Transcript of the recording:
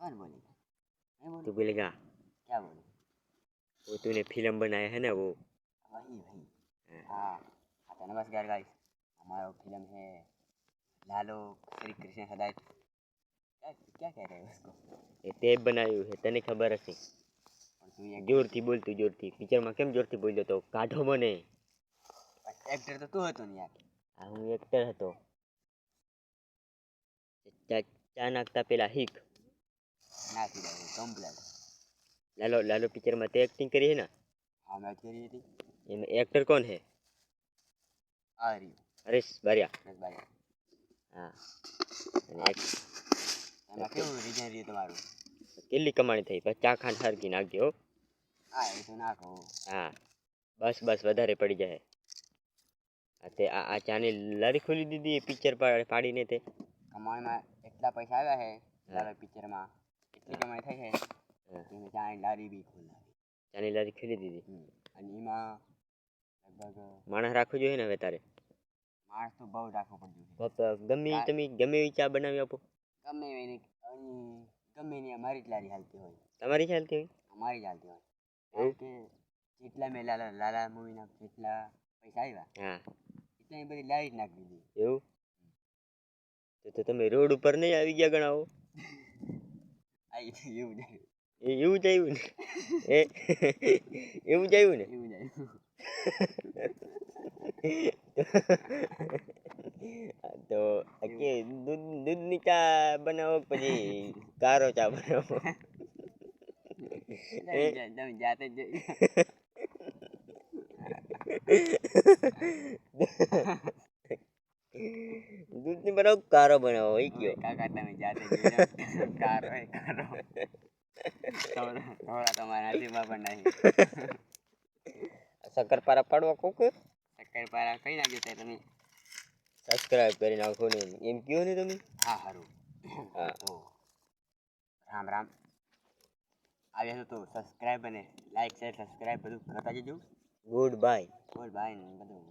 कौन बोलेगा मैं बोलूँ तू बोलेगा क्या बोलूँ वो तूने फिल्म बनाया है ना वो वही वही हाँ हाँ तो नमस्कार गाइस हमारा फिल्म है लालो श्री कृष्ण सदाय क्या क्या कह रहे हो उसको એ તે બનાવ્યું છે તને ખબર હશે और तू एक જોરથી બોલ તું જોરથી પિક્ચરમાં કેમ જોરથી બોલ્યો તો કાઢો મને एक्टर तो तू હતો ને યાર આ હું એક્ટર હતો ચા ચા નાખતા પેલા હીક નાખી દઉં કમ્પ્લેટ લાલો લાલો પિક્ચરમાં તે એક્ટિંગ કરી હે ને? હા મેં કરી હતી. એમાં એક્ટર કોણ હે આ રહ્યું. હરેશ બારિયા. બસ બાય હા. અને એક- એમાં કેવું રીઝન રહ્યું તમારું? કેટલી કમાણી થઈ? ચા ખાંડ સરખી નાખજો હા. એ તો નાખો. હા. બસ બસ વધારે પડી જાય. તે આ આ ચાની લારી ખોલી દીધી એ પિક્ચર પાડીને તે. કમાણીમાં એટલા પૈસા આવ્યા છે લાલો પિક્ચરમાં એટલી કમાઈ થાય છે એને ચાની લારી બી ખોલાવી ચાની લારી ખોલી દીધી અને એમાં લગભગ માણસ રાખવું જોઈએ ને હવે તારે માણસ તો બહુ રાખવું પડ્યું છે ગમે તમે ગમે એવી ચા બનાવી આપો ગમે એની ગમે એની અમારી જ લારી હાલતી હોય તમારી ચાલતી હોય અમારી જ હાલતી હોય? કારણ કે જેટલા મેં લાલા લાલા મૂવીના જેટલા પૈસા આવ્યા હા એટલા એ બધી લારી જ નાખી દીધી એવું તો તમે રોડ ઉપર નહીં આવી ગયા ગણાવો એવું જ એવું જ આવ્યું ને? એ એવું જ આવ્યું ને? એવું જ આવ્યું. તો કે દૂધ દૂધની ચા બનાવો પછી કારો ચા બનાવો? તમે જાતે જ દૂધની બનાવો કારો બનાવો એ કયો? કાકા તમે જાતે કારો એ કારો. થોડા તમારા નસીબમાં પણ નહીં. શક્કરપારા પાડવા કોક શક્કરપારા કઈ નાખ્યો તે તમે? સબસ્ક્રાઇબ કરી નાખો ને એમ. કયો ને તમે? હા સારું હા. રામ રામ. આવ્યા તો સબસ્ક્રાઇબ અને લાઈક શેર સબસ્ક્રાઈબ બધું કરતા જજો. ગુડ બાય ગુડ બાય ને બધું.